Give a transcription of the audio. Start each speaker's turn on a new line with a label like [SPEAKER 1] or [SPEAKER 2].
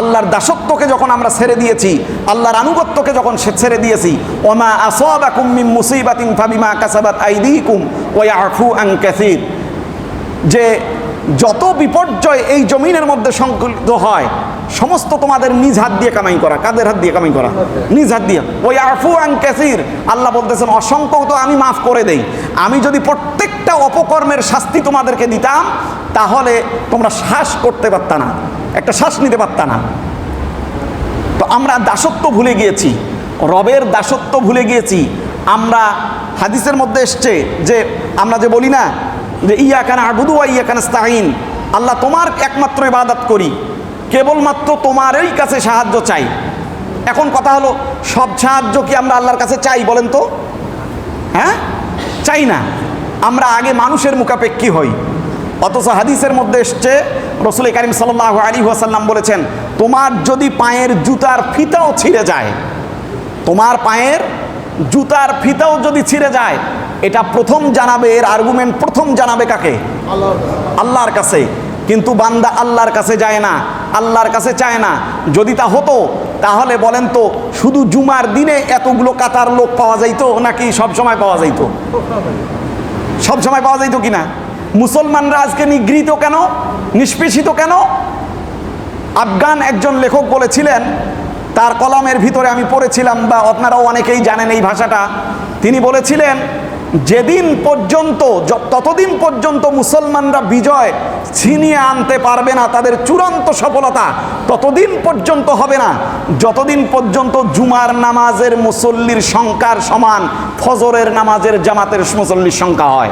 [SPEAKER 1] আল্লাহর দাসত্বকে যখন আমরা ছেড়ে দিয়েছি, আল্লাহর আনুগত্যকে যখন ছেড়ে দিয়েছি, ওমা আসওয়াবাকুম মিন মুসিবাতিন ফাবিমা কাসাবাত আইদিকুম ওয়া ইয়াফু আন কাসীর। যে যত বিপর্যয় এই জমিনের মধ্যে সংকলিত হয়, সমস্ত তোমাদের নিজ হাত দিয়ে কামাই করা। কাদের হাত দিয়ে কামাই করা? নিজ হাত দিয়ে। ওই আফু আং ক্যাসির আল্লাহ বলতেছেন, অসংখ্য তো আমি মাফ করে দেই। আমি যদি প্রত্যেকটা অপকর্মের শাস্তি তোমাদেরকে দিতাম তাহলে তোমরা শ্বাস করতে পারত না, একটা শ্বাস নিতে পারত না। তো আমরা দাসত্ব ভুলে গিয়েছি, রবের দাসত্ব ভুলে গিয়েছি। আমরা হাদিসের মধ্যে এসছে যে, আমরা যে বলি না যে ইয়া কানা আবুদু ইয়া কানা স্তাহিন আল্লাহ তোমার একমাত্র ইবাদত করি, কেবলমাত্র তোমারই কাছে সাহায্য চাই। এখন কথা হলো, সব সাহায্য কি আমরা আল্লাহর কাছে চাই বলেন তো? হ্যাঁ? চাই না। আমরা আগে মানুষের মুখাপেক্ষী হই। অথচ হাদিসের মধ্যে এসছে, রসুল করিম সাল্লাহ আলী ওয়াসাল্লাম বলেছেন, তোমার যদি পায়ের জুতার ফিতাও ছিঁড়ে যায়, তোমার পায়ের জুতার ফিতাও যদি ছিঁড়ে যায়, এটা প্রথম জানাবে, এর আর্গুমেন্ট প্রথম জানাবে কাকে? আল্লাহর কাছে। কিন্তু বান্দা আল্লাহর কাছে যায় না, আল্লাহর কাছে চায় না। যদি তা হতো, তাহলে বলেন তো, শুধু জুমার দিনে এতগুলো কাতার লোক পাওয়া যাইতো নাকি সব সময় পাওয়া যাইতো? সব সময় পাওয়া যাইতো কিনা? মুসলমানরা আজকে নিগৃহীত কেন? নিষ্পেষিত কেন? আফগান একজন লেখক বলেছিলেন, তার কলামের ভিতরে আমি পড়েছিলাম বা আপনারাও অনেকেই জানেন এই ভাষাটা, তিনি বলেছিলেন, যেদিন পর্যন্ত ততদিন পর্যন্ত মুসলমানরা বিজয় ছিনিয়ে আনতে পারবে না, তাদের চূড়ান্ত সফলতা ততদিন পর্যন্ত হবে না। যতদিন পর্যন্ত জুমার নামাজের মুসল্লির সংখ্যার সমান, ফজরের নামাজের জামাতের মুসল্লির সংখ্যা হয়।